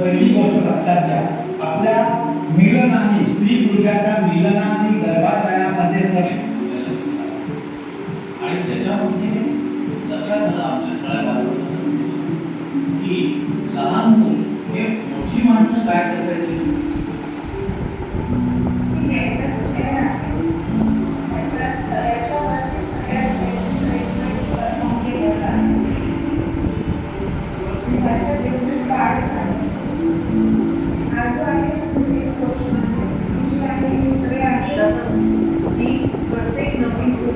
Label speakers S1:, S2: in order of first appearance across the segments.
S1: पहिली गोष्ट लक्षात घ्या आपल्या मिलन आणि स्त्री पुरुषाच्या मिलन आणि गर्भाशयामध्ये फळ
S2: आणि त्याच्यामध्ये लक्षात झालं आमच्या की लहान मुल हे मोठी माणसं काय करायची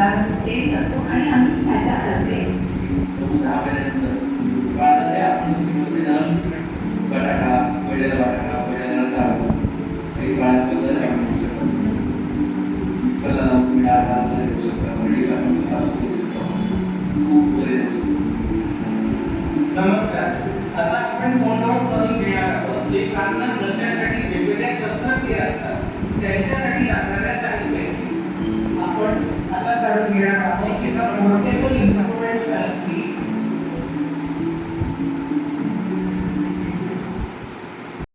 S3: बात ते
S4: करतो आणि आम्ही
S2: फायदा करते बाजारात आपण किती जाऊन बटाटा पडलेला बटाटा पडलेला तांदूळ काही बाळात बदल आपण कला मिळाला
S1: नमस्कार आता आपण तोंडावर करून घेणार आहोत जे कारण नसण्यासाठी वेगवेगळ्या शस्त्रक्रिया असतात त्यांच्यासाठी आता mirar a la izquierda, como el tiempo y el